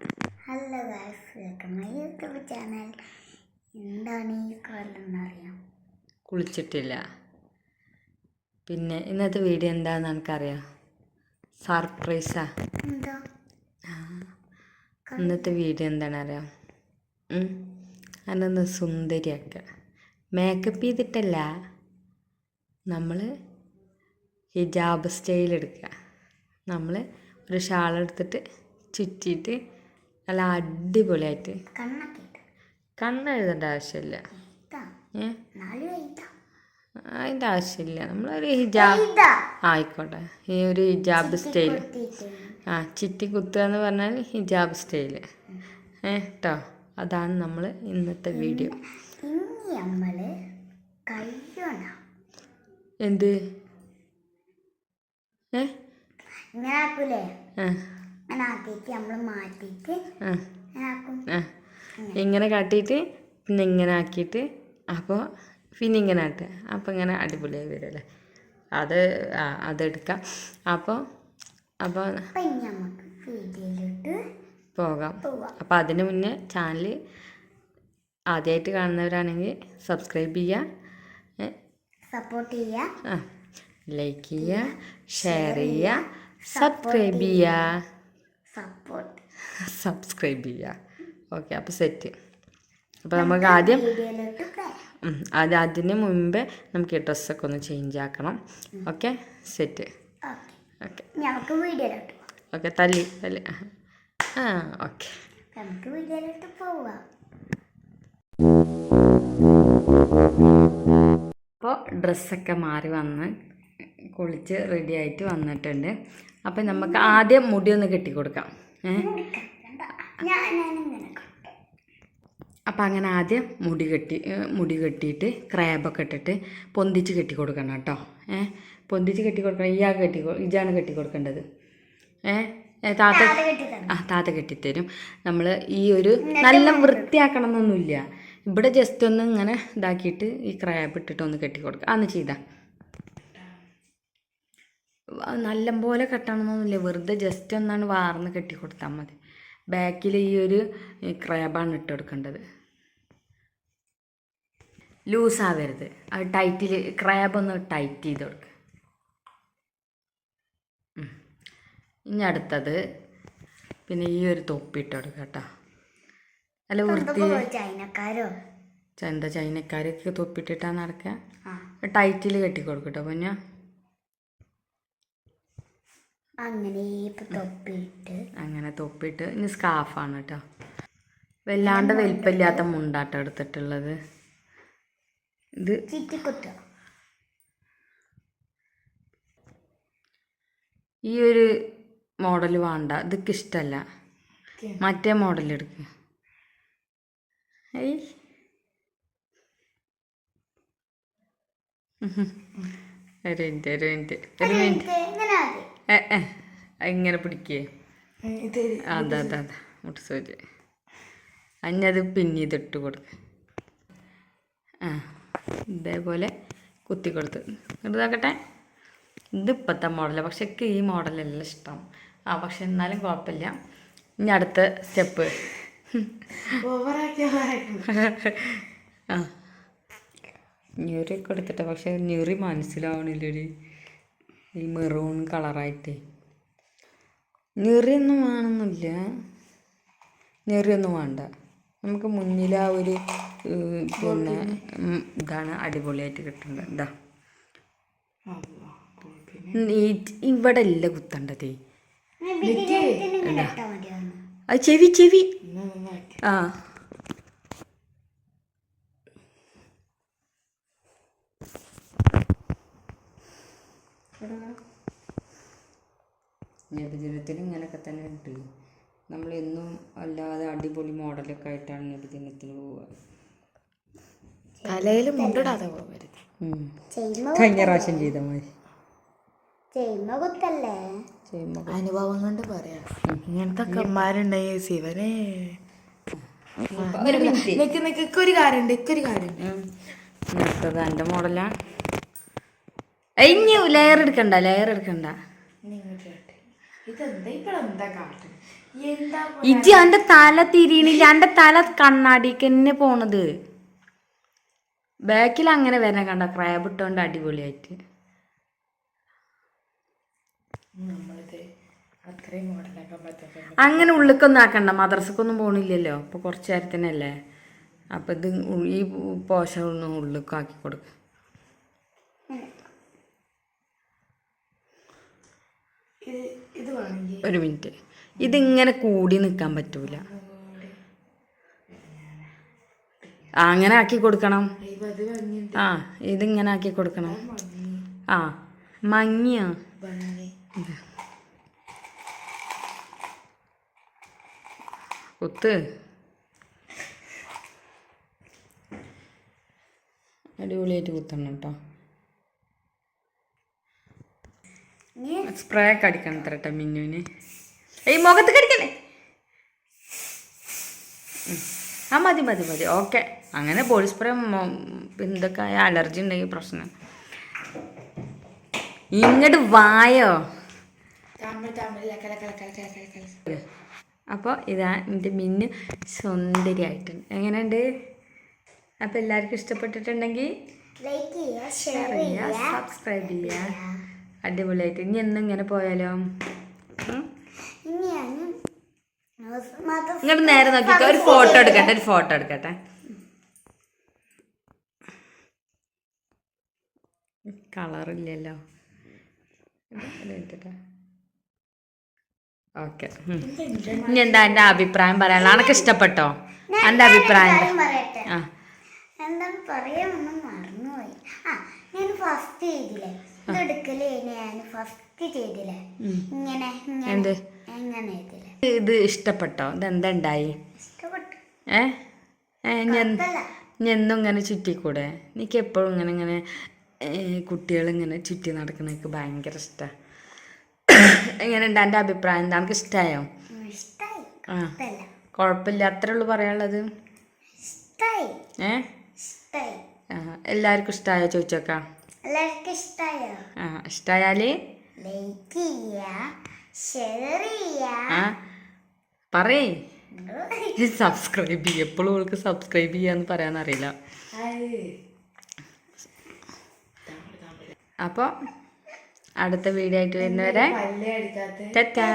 Hello guys welcome my YouTube channel എന്താണ് ഈ കാലെന്നറിയാം കുളിച്ചിട്ടില്ല. പിന്നെ ഇന്നത്തെ വീഡിയോ എന്താണെന്ന് എനിക്കറിയാം. സർപ്രൈസാ എന്താ? ഇന്നത്തെ വീഡിയോ എന്താണ് അറിയാം അതൊന്ന് സുന്ദരിയാക്കുക മേക്കപ്പ് ചെയ്തിട്ടല്ല. നമ്മൾ ഹിജാബ് സ്റ്റൈൽ എടുക്കുക നമ്മൾ ഒരു ഷാൾ എടുത്തിട്ട് ചുറ്റിയിട്ട് നല്ല അടിപൊളിയായിട്ട്. കണ്ണ എഴുതേണ്ട ആവശ്യമില്ല. അതിന്റെ ആവശ്യമില്ല. നമ്മളൊരു ഹിജാബ് ആയിക്കോട്ടെ. ഈ ഒരു ഹിജാബ് സ്റ്റൈൽ ആ ചിറ്റി കുത്തുക എന്ന് പറഞ്ഞാൽ ഹിജാബ് സ്റ്റൈൽ. ഏ കേട്ടോ അതാണ് നമ്മൾ ഇന്നത്തെ വീഡിയോ. എന്ത്? ഏ? ആ ഇങ്ങനെ കാട്ടിയിട്ട് പിന്നെ ഇങ്ങനെ ആക്കിയിട്ട് അപ്പോൾ പിന്നെ ഇങ്ങനെ ആട്ടുക അപ്പോൾ ഇങ്ങനെ അടിപൊളിയായി വരും അല്ലേ അത് ആ അതെടുക്കാം അപ്പോൾ അപ്പോൾ പോകാം. അപ്പോൾ അതിന് മുന്നേ ചാനൽ ആദ്യമായിട്ട് കാണുന്നവരാണെങ്കിൽ സബ്സ്ക്രൈബ് ചെയ്യുക സപ്പോർട്ട് ചെയ്യുക ആ. ലൈക്ക് ചെയ്യുക ഷെയർ ചെയ്യുക സബ്സ്ക്രൈബ് ചെയ്യുക സപ്പോർട്ട് സബ്സ്ക്രൈബ് ചെയ്യുക ഓക്കെ അപ്പോൾ സെറ്റ് അപ്പോൾ നമുക്ക് ആദ്യം അത് അതിന് മുമ്പേ നമുക്ക് ഈ ഡ്രസ്സൊക്കെ ഒന്ന് ചേഞ്ച് ആക്കണം. ഓക്കെ സെറ്റ് ഓക്കെ തല്ലി തല്ലി. ആ ഓക്കെ നമുക്ക് വീഡിയോയിലോട്ട് പോവാം. അപ്പോൾ ഡ്രസ്സൊക്കെ മാറി വന്ന് കുളിച്ച് റെഡി ആയിട്ട് വന്നിട്ടുണ്ട്. അപ്പം നമുക്ക് ആദ്യം മുടി ഒന്ന് കെട്ടിക്കൊടുക്കാം. കൊടുക്കാം അപ്പം അങ്ങനെ ആദ്യം മുടി കെട്ടി മുടി കെട്ടിയിട്ട് ക്രാബൊക്കെ ഇട്ടിട്ട് പൊന്തിച്ച് കെട്ടി കൊടുക്കണം കേട്ടോ. ഏ? പൊന്തിച്ച് കെട്ടി കൊടുക്കണം ഇയാൾ കെട്ടി ഇജാണ് കെട്ടി കൊടുക്കേണ്ടത് ഏ താത്ത ആ താത്ത കെട്ടിത്തരും. നമ്മൾ ഈ ഒരു നല്ല വൃത്തിയാക്കണം എന്നൊന്നുമില്ല ഇവിടെ ജസ്റ്റ് ഒന്ന് ഇങ്ങനെ ഇതാക്കിയിട്ട് ഈ ക്രാബ് ഇട്ടിട്ട് ഒന്ന് കെട്ടി കൊടുക്കുക അന്ന് ചെയ്താ. നല്ലപോലെ കെട്ടണമെന്നൊന്നുമില്ല വെറുതെ ജസ്റ്റ് ഒന്നാണ് വാർന്ന് കെട്ടി കൊടുത്താൽ മതി. ബാക്കിൽ ഈ ഒരു ക്രാബാണ് ഇട്ട് കൊടുക്കേണ്ടത്. ലൂസാവരുത്. അത് ടൈറ്റിൽ ക്രാബ് ഒന്ന് ടൈറ്റ് ചെയ്ത് കൊടുക്കുക ഇനി അടുത്തത് പിന്നെ ഈ ഒരു തൊപ്പി ഇട്ട് കൊടുക്കുക കേട്ടോ. നല്ല വൃത്തി ചൈനക്കാരോ? എന്താ ചൈനക്കാരൊക്കെ തൊപ്പിട്ടിട്ടാ നടക്കുക ടൈറ്റിൽ കെട്ടി കൊടുക്കട്ടോ പിന്നെ. അങ്ങനെ തൊപ്പിട്ട് അങ്ങനെ തൊപ്പിട്ട് ഇനി സ്കാർഫാണ് കേട്ടോ വല്ലാണ്ട് വലിപ്പമില്ലാത്ത മുണ്ടാട്ടം എടുത്തിട്ടുള്ളത്. ഇത് ഈ ഒരു മോഡൽ വേണ്ട. ഇതൊക്കെ ഇഷ്ടമല്ല മറ്റേ മോഡൽ എടുക്കുക ഏയ്. ഒരു മിനിറ്റ് ഒരു മിനിറ്റ് ഒരു മിനിറ്റ്. ഇങ്ങനെ പിടിക്കേ. അതാ അതാ അതാ. മുട്ടുസൂചി അഞ്ഞത് പിന്നെ ഇതിട്ട് കൊടുക്ക്. ആ ഇതേപോലെ കുത്തി കൊടുത്ത്. ഇതാക്കട്ടെ ഇത് ഇപ്പോഴത്തെ മോഡലാണ് പക്ഷെ എനിക്ക് ഈ മോഡലല്ല ഇഷ്ടം. ആ പക്ഷെ എന്നാലും കുഴപ്പമില്ല. ഇനി അടുത്ത സ്റ്റെപ്പ് ആ. ഞുറിയൊക്കെ എടുത്തിട്ട്. പക്ഷെ ഞുറി മനസ്സിലാവണില്ലൊരു ഈ മെറൂൺ കളറായിട്ട് ഞെറിയൊന്നും വേണമെന്നില്ല ഞെറിയൊന്നും വേണ്ട. നമുക്ക് മുന്നിൽ ആ ഒരു പിന്നെ ഇതാണ് അടിപൊളിയായിട്ട് കിട്ടുന്നത് എന്താ ഇവിടെ അല്ല കുത്തണ്ടതേ. അത് ചെവി ചെവി. ആ. നബിദിനത്തിന് ഇങ്ങനെയൊക്കെ തന്നെ ഉണ്ട്. നമ്മൾ എന്നും അല്ലാതെ അടിപൊളി മോഡലൊക്കെ ആയിട്ടാണ് നബിദിനത്തിന് പോവുക. തലയിൽ മുണ്ടിടാതെ പോകരുത് കഴിഞ്ഞ പ്രാവശ്യം ചെയ്ത മതി അനുഭവം കൊണ്ട് പറയാം. ഇങ്ങനത്തെ അമ്മമാരുണ്ടെങ്കിൽ ശിവനെ. നിക്ക് നിക്ക് ഇക്കൊരു കാര്യമുണ്ട് ഇക്കൊരു കാര്യമുണ്ട്. അടുത്തത് എന്റെ മോഡലാ. ഇനി ലെയർ എടുക്കണ്ട ലെയർ എടുക്കണ്ട. ഇജി അന്റെ തല തിരിയണില്ല അന്റെ തല കണ്ണാടിക്ക് തന്നെ പോണത്. ബാക്കിൽ അങ്ങനെ വരണ കണ്ട ക്രാബ് ഇട്ടോണ്ട് അടിപൊളിയായിട്ട്. അങ്ങനെ ഉള്ളിക്കൊന്നും ആക്കണ്ട മദ്രസക്കൊന്നും പോണില്ലല്ലോ അപ്പൊ കുറച്ചു നേരത്തിനല്ലേ. അപ്പൊ ഇത് ഈ പോഷകൊന്നും ഒന്നും ഉള്ളിലേക്ക് ആക്കി കൊടുക്ക. ഇത് വേണമെങ്കിൽ ഒരു മിനിറ്റ്. ഇതിങ്ങനെ കൂടി നിൽക്കാൻ പറ്റൂല. ആ, അങ്ങനെ ആക്കി കൊടുക്കണം. ആ ഇതിങ്ങനെ ആക്കി കൊടുക്കണം. ആ മങ്ങിയോ? കുത്ത്. അടിപൊളിയായിട്ട് കുത്തണം കേട്ടോ. സ്പ്രേ ഒക്കെ അടിക്കണം തരട്ടെ മിന്നുവിന്. ഈ മുഖത്ത് കടിക്കണേ. ആ മതി മതി മതി. ഓക്കെ. അങ്ങനെ ബോഡി സ്പ്രേ എന്തൊക്കെ ആയ അലർജി ഉണ്ടെങ്കിൽ പ്രശ്നം. ഇങ്ങോട്ട് വായോ. അപ്പോൾ ഇതാ എന്റെ മിന്നു സുന്ദരിയായിട്ടുണ്ട് എങ്ങനെയുണ്ട്? അപ്പോൾ എല്ലാവർക്കും ഇഷ്ടപ്പെട്ടിട്ടുണ്ടെങ്കിൽ ലൈക്ക് ചെയ്യുക ഷെയർ ഷെയർ ചെയ്യുക സബ്സ്ക്രൈബ് ചെയ്യുക അടിപൊളിയായിട്ട്. ഇനി എന്നും ഇങ്ങനെ പോയാലോ? ഇങ്ങോട്ട് നേരെ നോക്കിയിട്ട് ഒരു ഫോട്ടോ എടുക്കട്ടെ ഒരു ഫോട്ടോ എടുക്കട്ടെ. കളറില്ലല്ലോ ഓക്കെ ഇനി എന്താ എന്റെ അഭിപ്രായം പറയാനുള്ള അനക്ക് ഇഷ്ടപ്പെട്ടോ? എന്റെ അഭിപ്രായം എന്താ? ആ. പറയാമെന്ന് മറന്നുപോയി. ആ ഞാൻ ഫസ്റ്റ് ചെയ്തില്ലേ? ഇതെടുക്കലേ ഞാൻ ഫസ്റ്റ് ചെയ്തില്ലേ? ഇങ്ങനെ ഇങ്ങനെ എന്ത്? ഇത് ഇഷ്ടപ്പെട്ടോ? ഇതെന്താ ഉണ്ടായി ഏ. എന്നും ഇങ്ങനെ ചുറ്റിക്കൂടെ? എനിക്ക് എപ്പോഴും ഇങ്ങനെ ഇങ്ങനെ കുട്ടികൾ ഇങ്ങനെ ചുറ്റി നടക്കണക്ക് ഭയങ്കര ഇഷ്ടാ. എങ്ങനെ ഉണ്ട് എന്റെ അഭിപ്രായം എന്താ എനിക്ക് ഇഷ്ടായോ. ആ. കുഴപ്പമില്ല. അത്രേ ഉള്ളൂ പറയാനുള്ളത്. ഏ? എല്ലാവർക്കും ഇഷ്ടമായോ ചോദിച്ചോക്കാം. എല്ലാവർക്കും ആ ഇഷ്ടമായാൽ ലൈക്ക് ഷെയർ ആ പറയേ. സബ്സ്ക്രൈബ് ചെയ്യും. എപ്പോഴും അവൾക്ക് സബ്സ്ക്രൈബ് ചെയ്യാന്ന് പറയാനറിയില്ല. അപ്പോൾ അടുത്ത വീഡിയോ ആയിട്ട് വരുന്നവരെ ടാറ്റാ.